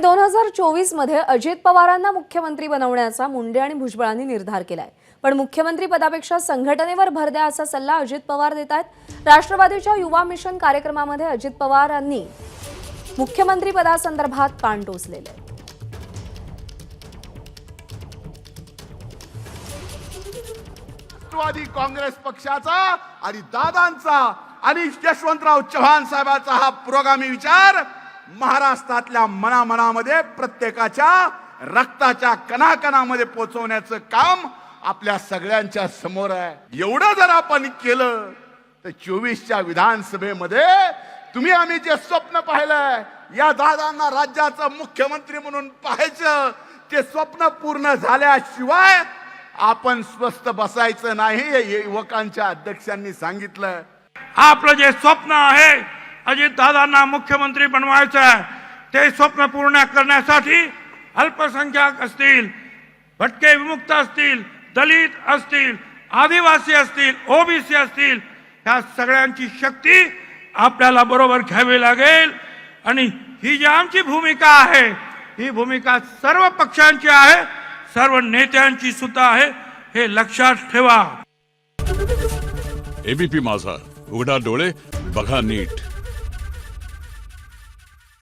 दोन हजार चोवीसमध्ये अजित पवारांना मुख्यमंत्री बनवण्याचा मुंडे आणि भुजबळांनी निर्धार केलाय. पण मुख्यमंत्री पदापेक्षा संघटनेवर भर द्या असा सल्ला अजित पवार देत आहेत. राष्ट्रवादीच्या युवा मिशन कार्यक्रमामध्ये अजित पवारांनी मुख्यमंत्री पदासंदर्भात कान टोचलेले. राष्ट्रवादी काँग्रेस पक्षाचा आणि दादांचा आणि यशवंतराव चव्हाण साहेबांचा हा पुरोगामी विचार महाराष्ट्रातल्या मनामनामध्ये प्रत्येकाच्या रक्ताच्या कणाकणामध्ये पोचवण्याचं काम आपल्या सगळ्यांच्या समोर आहे. एवढं जर आपण केलं तर चोवीसच्या विधानसभेमध्ये तुम्ही आम्ही जे स्वप्न पाहिलंय या दादांना राज्याचं मुख्यमंत्री म्हणून पाहायचं ते स्वप्न पूर्ण झाल्याशिवाय आपण स्वस्त बसायचं नाही हे युवकांच्या अध्यक्षांनी सांगितलं आपलं जे स्वप्न आहे अजित दादांना मुख्यमंत्री बनवायचं आहे. ते स्वप्न पूर्ण करण्यासाठी अल्पसंख्याक असतील भटके विमुक्त असतील दलित असतील आदिवासी असतील ओबीसी असतील ह्या सगळ्यांची शक्ती आपल्याला बरोबर घ्यावी लागेल. आणि ही जी आमची भूमिका आहे ही भूमिका सर्व पक्षांची आहे सर्व नेत्यांची सुद्धा आहे हे लक्षात ठेवा. एबीपी माझा उघडा डोळे बघा नीट.